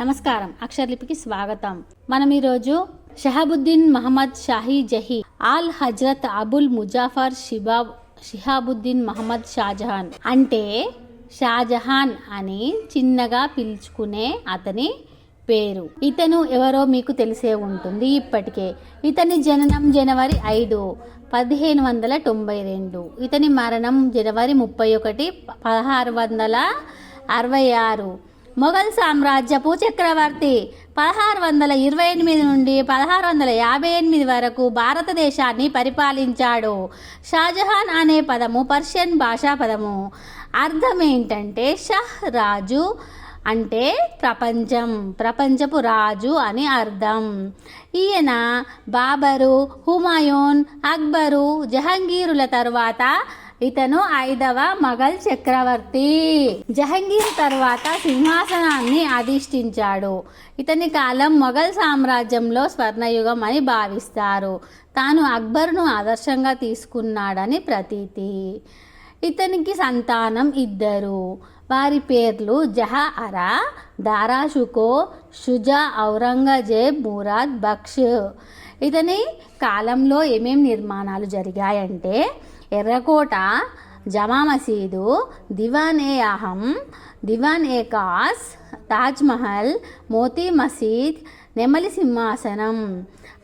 నమస్కారం. అక్షరలిపికి స్వాగతం. మనం ఈరోజు షహాబుద్దీన్ మహమ్మద్ షాహీ జహీ ఆల్ హజ్రత్ అబుల్ ముజాఫర్ షిబాబ్ షిహాబుద్దీన్ మహమ్మద్ షాజహాన్ అంటే షాజహాన్ అని చిన్నగా పిలుచుకునే అతని పేరు. ఇతను ఎవరో మీకు తెలిసే ఉంటుంది ఇప్పటికే. ఇతని జననం జనవరి ఐదు పదిహేను వందల తొంభై రెండు. ఇతని మరణం జనవరి ముప్పై ఒకటి పదహారు వందల అరవై ఆరు. మొఘల్ సామ్రాజ్యపు చక్రవర్తి. పదహారు వందల ఇరవై ఎనిమిది నుండి పదహారు వందల యాభై ఎనిమిది వరకు భారతదేశాన్ని పరిపాలించాడు. షాజహాన్ అనే పదము పర్షియన్ భాషా పదము. అర్థం ఏంటంటే షహ్ రాజు అంటే ప్రపంచం ప్రపంచపు రాజు అని అర్థం. ఈయన బాబరు హుమాయూన్ అక్బరు జహంగీరుల తరువాత ఇతను ఐదవ మొఘల్ చక్రవర్తి. జహంగీర్ తర్వాత సింహాసనాన్ని అధిష్ఠించాడు. ఇతని కాలం మొఘల్ సామ్రాజ్యంలో స్వర్ణయుగం అని భావిస్తారు. తాను అక్బర్ను ఆదర్శంగా తీసుకున్నాడని ప్రతీతి. ఇతనికి సంతానం ఇద్దరు. వారి పేర్లు జహా అరా దారాషుకో షుజా ఔరంగజేబ్ మురాద్ బక్ష్. ఇతని కాలంలో ఏమేం నిర్మాణాలు జరిగాయంటే ఎర్రకోట జమా మసీదు దివాన్ ఏ అహం దివాన్ ఏ కాస్ తాజ్మహల్ మోతీ మసీద్ నెమలి సింహాసనం.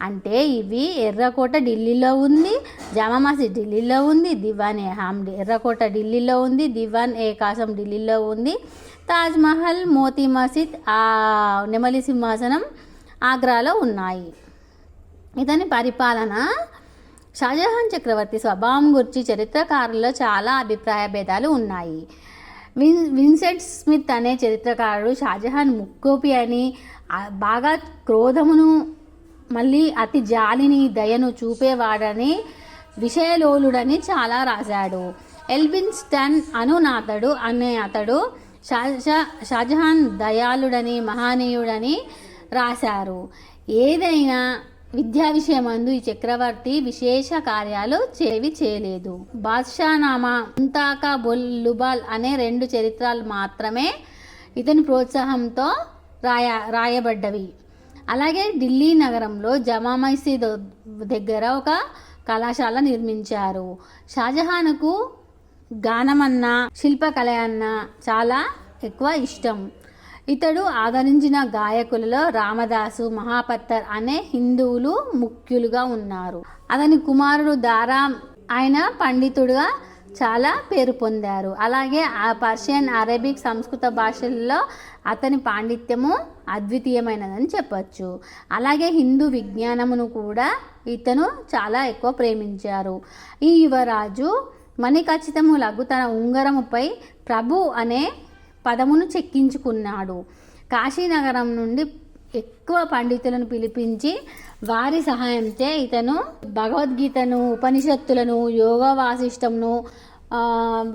అంటే ఇవి ఎర్రకోట ఢిల్లీలో ఉంది జామా మసీద్ ఢిల్లీలో ఉంది దివాన్ ఏ హామ్ ఎర్రకోట ఢిల్లీలో ఉంది దివాన్ ఏ కాసం ఢిల్లీలో ఉంది తాజ్మహల్ మోతీ మసీద్ నెమలి సింహాసనం ఆగ్రాలో ఉన్నాయి. ఇతని పరిపాలన షాజహాన్ చక్రవర్తి స్వభావం గురించి చరిత్రకారుల్లో చాలా అభిప్రాయ భేదాలు ఉన్నాయి. విన్ విన్సెంట్ స్మిత్ అనే చరిత్రకారుడు షాజహాన్ ముక్కోపి అని బాగా క్రోధమును మళ్ళీ అతి జాలిని దయను చూపేవాడని విషయలోలుడని చాలా రాశాడు. ఎల్బిన్స్టన్ అనునాథడు అనే అతడు షాజా షాజహాన్ దయాళుడని మహానీయుడని రాశారు. ఏదైనా విద్యా విషయమందు ఈ చక్రవర్తి విశేష కార్యాలు చేవి చేయలేదు. బాద్షానామా ముంతాకా బొల్లుబాల్ అనే రెండు చరిత్రలు మాత్రమే ఇతని ప్రోత్సాహంతో రాయ రాయబడ్డవి. అలాగే ఢిల్లీ నగరంలో జమా మసీద్ దగ్గర ఒక కళాశాల నిర్మించారు. షాజహాన్కు గానమన్న శిల్పకళ అన్న చాలా ఎక్కువ ఇష్టం. ఇతడు ఆదరించిన గాయకులలో రామదాసు మహాపత్తర్ అనే హిందువులు ముఖ్యులుగా ఉన్నారు. అతని కుమారుడు దారా ఆయన పండితుడుగా చాలా పేరు పొందారు. అలాగే ఆ పర్షియన్ అరబిక్ సంస్కృత భాషల్లో అతని పాండిత్యము అద్వితీయమైనదని చెప్పచ్చు. అలాగే హిందూ విజ్ఞానమును కూడా ఇతను చాలా ఎక్కువ ప్రేమించారు. ఈ యువరాజు మణిఖచ్చితము లఘు తన ఉంగరముపై ప్రభు అనే పదమును చెక్కించుకున్నాడు. కాశీనగరం నుండి ఎక్కువ పండితులను పిలిపించి వారి సహాయంతో ఇతను భగవద్గీతను ఉపనిషత్తులను యోగా వాసిష్టంను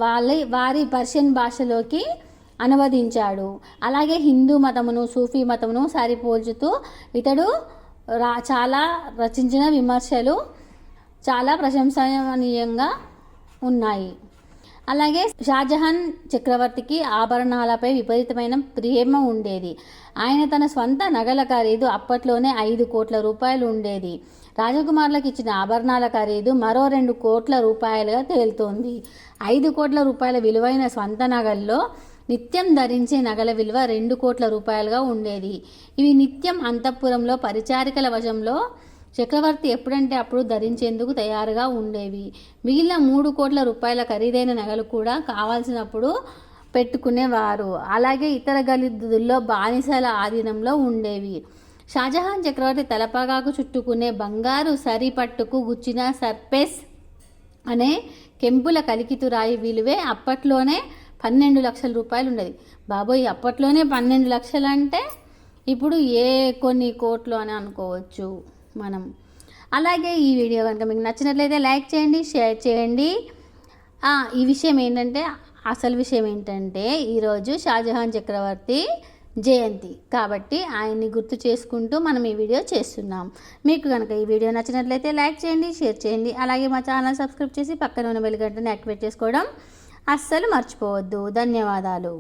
వాళ్ళ వారి పర్షియన్ భాషలోకి అనువదించాడు. అలాగే హిందూ మతమును సూఫీ మతమును సరిపోల్చుతూ ఇతడు రా చాలా రచించిన విమర్శలు చాలా ప్రశంసనీయంగా ఉన్నాయి. అలాగే షాజహాన్ చక్రవర్తికి ఆభరణాలపై విపరీతమైన ప్రేమ ఉండేది. ఆయన తన స్వంత నగల ఖరీదు అప్పట్లోనే ఐదు కోట్ల రూపాయలు ఉండేది. రాజకుమారులకు ఇచ్చిన ఆభరణాల ఖరీదు మరో రెండు కోట్ల రూపాయలుగా తేలుతోంది. ఐదు కోట్ల రూపాయల విలువైన స్వంత నగల్లో నిత్యం ధరించే నగల విలువ రెండు కోట్ల రూపాయలుగా ఉండేది. ఇవి నిత్యం అంతఃపురంలో పరిచారికల వశంలో చక్రవర్తి ఎప్పుడంటే అప్పుడు ధరించేందుకు తయారుగా ఉండేవి. మిగిలిన మూడు కోట్ల రూపాయల ఖరీదైన నగలు కూడా కావాల్సినప్పుడు పెట్టుకునేవారు. అలాగే ఇతర గలిదుల్లో బానిసల ఆధీనంలో ఉండేవి. షాజహాన్ చక్రవర్తి తలపాగాకు చుట్టుకునే బంగారు సరిపట్టుకు గుచ్చిన సర్పేస్ అనే కెంపుల కలికితురాయి విలువే అప్పట్లోనే పన్నెండు లక్షల రూపాయలు ఉండేది బాబోయ్ అప్పట్లోనే పన్నెండు లక్షలు అంటే ఇప్పుడు ఏ కొన్ని కోట్లు అని అనుకోవచ్చు. మనం. అలాగే ఈ వీడియో కనుక మీకు నచ్చినట్లయితే లైక్ చేయండి షేర్ చేయండి. ఈ విషయం ఏంటంటే అసలు విషయం ఏంటంటే ఈరోజు షాజహాన్ చక్రవర్తి జయంతి. కాబట్టి ఆయన్ని గుర్తు చేసుకుంటూ మనం ఈ వీడియో చేస్తున్నాం. మీకు కనుక ఈ వీడియో నచ్చినట్లయితే లైక్ చేయండి షేర్ చేయండి. అలాగే మా ఛానల్ సబ్స్క్రైబ్ చేసి పక్కన ఉన్న బెల్ గంటని యాక్టివేట్ చేసుకోవడం అస్సలు మర్చిపోవద్దు. ధన్యవాదాలు.